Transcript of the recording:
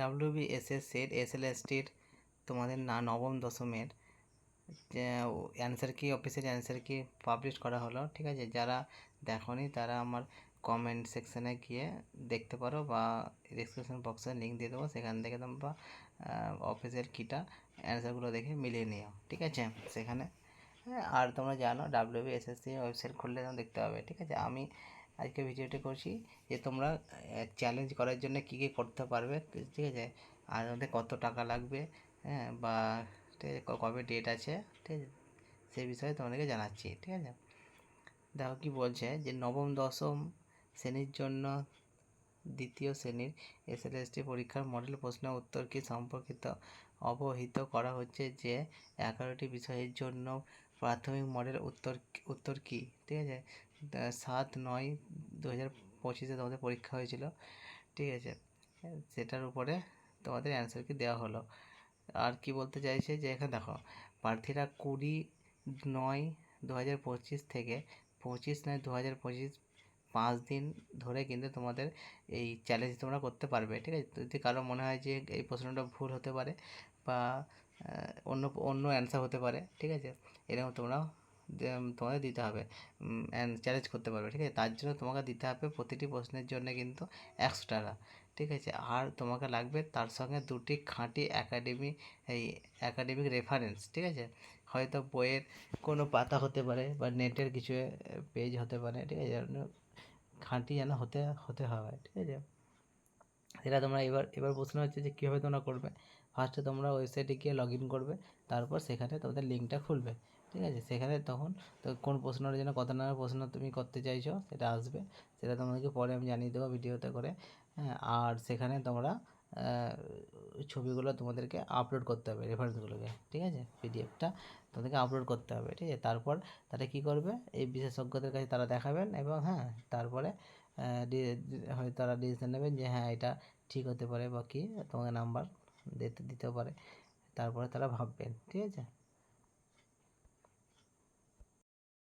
WB S S SET S L S টির তোমাদের না, নবম, দশমের অ্যান্সার কি অফিসের অ্যান্সার কি পাবলিশ করা হলো, ঠিক আছে? যারা দেখনি, তারা আমার কমেন্ট সেকশানে গিয়ে দেখতে পারো বা ডিসক্রিপশন বক্সে লিঙ্ক দিয়ে দেবো, সেখান থেকে তোমরা অফিসের কিটা অ্যান্সারগুলো দেখে মিলিয়ে নিও, ঠিক আছে? সেখানে হ্যাঁ আর তোমরা জানো ডাব্লিউবি এসএসসি ওয়েবসাইট খুললে তোমরা দেখতে পাবে, ঠিক আছে? আমি আজকে ভিডিওটি করছি যে তোমরা চ্যালেঞ্জ করার জন্য কী কী করতে পারবে, ঠিক আছে? আর ওদের কত টাকা লাগবে হ্যাঁ বা কবে ডেট আছে, ঠিক আছে? সেই বিষয়ে তোমাদেরকে জানাচ্ছি, ঠিক আছে? দেখো কি বলছে যে নবম, দশম শ্রেণির জন্য দ্বিতীয় শ্রেণির এসএলএসটি পরীক্ষার মডেল প্রশ্ন উত্তর কি সম্পর্কিত? অবহিত করা হচ্ছে যে এগারোটি বিষয়ের জন্য প্রাথমিক মডেল উত্তর উত্তর কী, ঠিক আছে? সাত নয় দু হাজার পঁচিশে তোমাদের পরীক্ষা হয়েছিল, ঠিক আছে? সেটার উপরে তোমাদের অ্যান্সার কি দেওয়া হলো। আর কি বলতে চাইছে যে এখানে দেখো, প্রার্থীরা কুড়ি নয় দু হাজার পঁচিশ থেকে পঁচিশ নয় দু হাজার পঁচিশ পাঁচ দিন ধরে কিন্তু তোমাদের এই চ্যালেঞ্জ তোমরা করতে পারবে, ঠিক আছে? যদি কারও মনে হয় যে এই প্রশ্নটা ভুল হতে পারে বা অন্য অন্য অ্যান্সার হতে পারে, ঠিক আছে? এরকম তোমরা তোমাদের দিতে হবে চ্যালেঞ্জ করতে পারবে, ঠিক আছে? তার জন্য তোমাকে দিতে হবে প্রতিটি প্রশ্নের জন্য কিন্তু একশো টাকা ঠিক আছে? আর তোমাকে লাগবে তার সঙ্গে দুটি খাঁটি একাডেমি এই একাডেমিক রেফারেন্স ঠিক আছে? হয়তো বইয়ের কোনো পাতা হতে পারে বা নেটের কিছু পেজ হতে পারে, ঠিক আছে? খাঁটি যেন হতে হতে হবে ঠিক আছে? সেটা তোমরা এবার এবার প্রশ্ন হচ্ছে যে, কীভাবে তোমরা করবে? ফার্স্টে তোমরা ওয়েবসাইটে গিয়ে লগ ইন করবে, তারপর সেখানে তোমাদের লিঙ্কটা খুলবে। ঠিক আছে? সেখানে তখন তো কোন প্রশ্নের জন্য কত নাম্বার প্রশ্ন তুমি করতে চাইছো সেটা আসবে। সেটা তোমাদেরকে পরে আমি জানিয়ে দেবো ভিডিওতে করে। হ্যাঁ আর সেখানে তোমরা ছবিগুলো তোমাদেরকে আপলোড করতে হবে রেফারেন্সগুলোকে ঠিক আছে? পিডিএফটা তোমাদেরকে আপলোড করতে হবে ঠিক আছে? তারপর তারা কী করবে? এই বিশেষজ্ঞদের কাছে তারা দেখাবেন এবং হ্যাঁ তারপরে আহ, ডি- ডি- হয় তারা ডিসিশন নেবেন যে হ্যাঁ এটা ঠিক হতে পারে বা কি তোমাকে নাম্বার দিতে পারে। তারপরে তারা ভাববেন ঠিক আছে?